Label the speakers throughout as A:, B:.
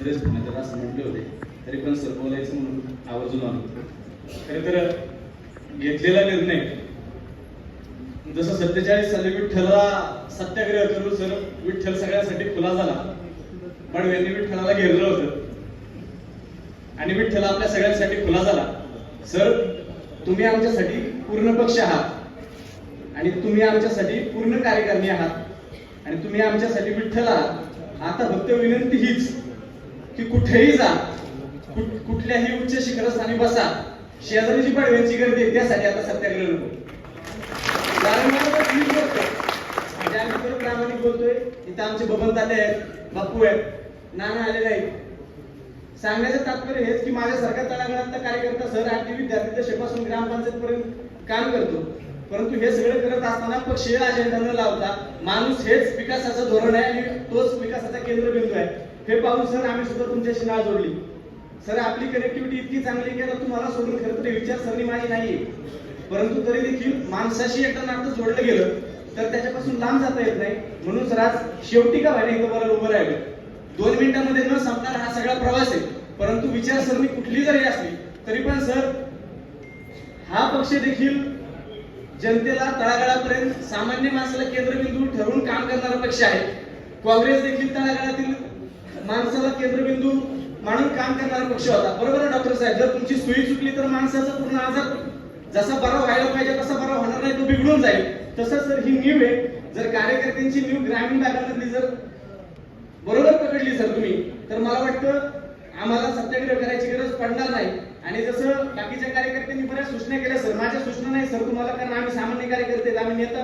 A: बरेच पुण्यात असं म्हटले होते तरी पण सर बोलायचं म्हणून आवर्जून आलो. खरं तर घेतलेला निर्णय जसं सत्तेचाळीस साली विठ्ठलला सत्याग्रह करून सर विठ्ठल सगळ्यासाठी खुला झाला पण यांनी विठ्ठलाला घेरलं होतं. आणि विठ्ठल आपल्या सगळ्यांसाठी खुला झाला. सर तुम्ही आमच्यासाठी पूर्ण पक्ष आहात. आणि तुम्ही आमच्यासाठी पूर्ण कार्यकारिणी आहात. आणि तुम्ही आमच्यासाठी विठ्ठल आहात. आता फक्त विनंती हीच. की कुठेही जा. कुठ- कुठल्याही उच्च शिखरस्थानी बसा. शेजारीची पडव्यांची गर्दी आहे त्यासाठी आता सत्याग्रह नको. कारण मला बोलतो आहे. म्हणजे आम्ही खरं प्रामाणिक बोलतोय इथं आमचे बबन ताते आहेत बापू आहेत नाना आलेले आहेत. सांगण्याचं तात्पर्य हेच की माझ्यासारखा तळागाळातला कार्यकर्ता सर आठ विद्यार्थी दशेपासून ग्रामपंचायत पर्यंत काम करतो. परंतु हे सगळं करत असताना पक्षीय अजेंडा न लावता माणूस हेच विकासाचं धोरण आहे आणि तोच विकासाचा केंद्रबिंदू आहे. हे पाहून सर आम्ही सुद्धा तुमच्याशी नाळ जोडली. सर आपली कनेक्टिव्हिटी इतकी चांगली की आता तुम्हाला सोडून खरं तर विचारसरणी माझी नाही परंतु तरी देखील माणसाशी एकदा नातं जोडलं गेलं तर त्याच्यापासून लांब जाता येत नाही. म्हणून सर आज शेवटी का व्हायला इथं मला उभं राहिलं? दोन मिनिटांमध्ये न संपणारा हा सगळा प्रवास आहे. परंतु विचारसरणी कुठली जरी असली तरी पण सर हा पक्ष देखील जनतेला तळागाळापर्यंत सामान्य माणसाला केंद्रबिंदू ठरवून काम करणारा पक्ष आहे. काँग्रेस देखील तळागाळा माणसाला केंद्रबिंदू मानून काम करणारा पक्ष होता. बरोबर आहे डॉक्टर साहेब? जर तुमची सुई चुकली तर माणसाचा पूर्ण आजार जसा बरा व्हायला पाहिजे तसा बरा होणार नाही तो बिघडून जाईल. तसंच जर ही न्यू आहे जर कार्यकर्त्यांची न्यू ग्रामीण भागामधली जर बरोबर पकडली सर तुम्ही तर मला वाटतं आम्हाला सत्याग्रह करायची गरज पडणार नाही. आणि जसं बाकीच्या कार्यकर्त्यांनी बऱ्याच सूचना केल्या सर माझ्या सूचना नाही सर तुम्हाला कारण आम्ही सामान्य कार्यकर्ते आम्ही नेता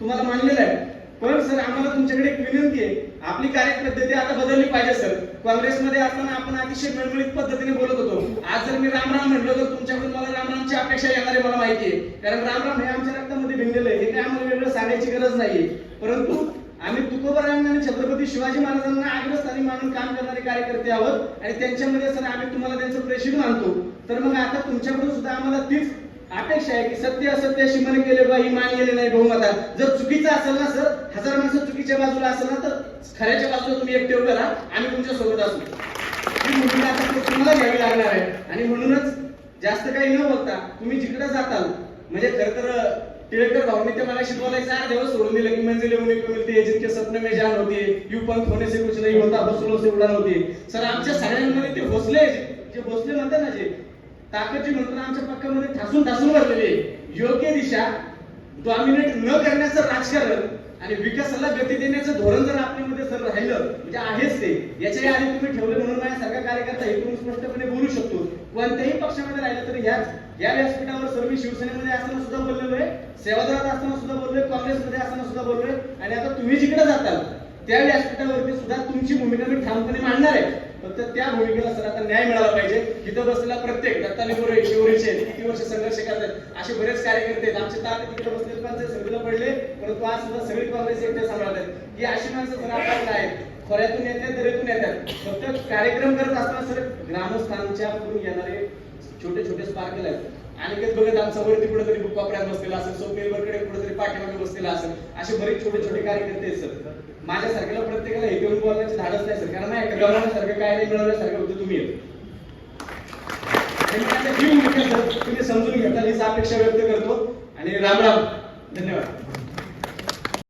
A: तुम्हाला मानलेलं आहे पण सर आम्हाला तुमच्याकडे एक विनंती आहे. आपली कार्यपद्धती आता बदलली पाहिजे सर. काँग्रेसमध्ये असताना आपण अतिशय मिळमिळीत पद्धतीने बोलत होतो. आज जर मी रामराम म्हटलं तर तुमच्याकडून मला रामरामची अपेक्षा येणार आहे मला माहिती आहे. कारण रामराम हे आमच्या रक्तामध्ये भिनलेलं आहे. हे काय आम्हाला वेगळं सांगायची गरज नाहीये. परंतु आम्ही तुकोबरायांना आणि छत्रपती शिवाजी महाराजांना अग्रस्थानी मानून काम करणारे कार्यकर्ते आहोत. आणि त्यांच्यामध्ये सर आम्ही तुम्हाला त्यांचं प्रेषण मानतो. तर मग आता तुमच्याकडून सुद्धा आम्हाला तीच अपेक्षा आहे की सत्य असत्याशी मन केले बा ही मान गेले नाही बहुमतात जर चुकीचं असेल ना सर हजार माणसं चुकीच्या बाजूला असेल ना तर खऱ्याच्या बाजूला तुम्ही एकटे करा आम्ही तुमच्यासोबत असू. ही भूमिका आता तुम्हाला घ्यावी लागणार आहे. आणि म्हणूनच जास्त काही न बघता तुम्ही जिकडे जाताल म्हणजे खर तर टिळकर भाऊनी ते मला शिकवायचं चार दिवस सोडून दिलं की मंजिले येऊन को मिळते जितके स्वप्न में जान होती यू पंख होने से कुछ नहीं होता हौसलों से उड़ान होती सर आमच्या सगळ्यांमध्ये ते भोसले जे भोसले म्हणतात ना जे ताकदची जी आमच्या पक्कामध्ये ठासून ठासून भरलेली योग्य दिशा डॉमिनेट न करण्याचं राजकारण आणि विकासाला गती देण्याचं धोरण जर आपल्यामध्ये सर राहिलं म्हणजे आहेच ते. याच्याही आधी तुम्ही ठेवलं म्हणून माझ्यासारखा कार्यकर्ता इथून स्पष्टपणे बोलू शकतो. कोणत्याही पक्षामध्ये राहिलं तरी ह्याच या व्यासपीठावर सर्व मी शिवसेनेमध्ये असताना सुद्धा बोललेलो आहे सेवादळात असताना सुद्धा बोललोय काँग्रेसमध्ये असताना सुद्धा बोललोय. आणि आता तुम्ही जिकडे जाताल त्या व्यासपीठावरती सुद्धा तुमची भूमिका मी ठामपणे मांडणार आहे. फक्त त्या भूमिकेला सर आता न्याय मिळाला पाहिजे. इथं बसलेला प्रत्येक दत्ताली गोरे शिवरीचे किती वर्ष संघर्ष करतात असे बरेच कार्यकर्ते आहेत. आमचे ताते तिकडे बसले पंचायत समितीला पडले परंतु आज सुद्धा सगळी काँग्रेस एकटे सांभाळतात ही अशी माणसं सर आपल्याला आहेत. खोऱ्यातून येतात दरेतून येतात फक्त कार्यक्रम करत असताना सर ग्रामस्थांच्या येणारे छोटे छोटे स्पार्कल आहेत. आणि बघत आमचा वरती कुठेतरी कोपऱ्यात बसलेला असेल स्वप्नील वरकडे कुठेतरी पाठीमागे बसलेला असेल असे बरेच छोटे छोटे कार्यकर्ते आहेत सर. माझ्यासारख्याला प्रत्येकाला हे घेऊन बोलण्याची धाडच नाही सर. कारण नाही गव्हर्नमेंटसारखं काय नाही मिळवण्यासारखं होतं तुम्ही तुम्ही समजून घेताल हीच अपेक्षा व्यक्त करतो. आणि राम राम. धन्यवाद.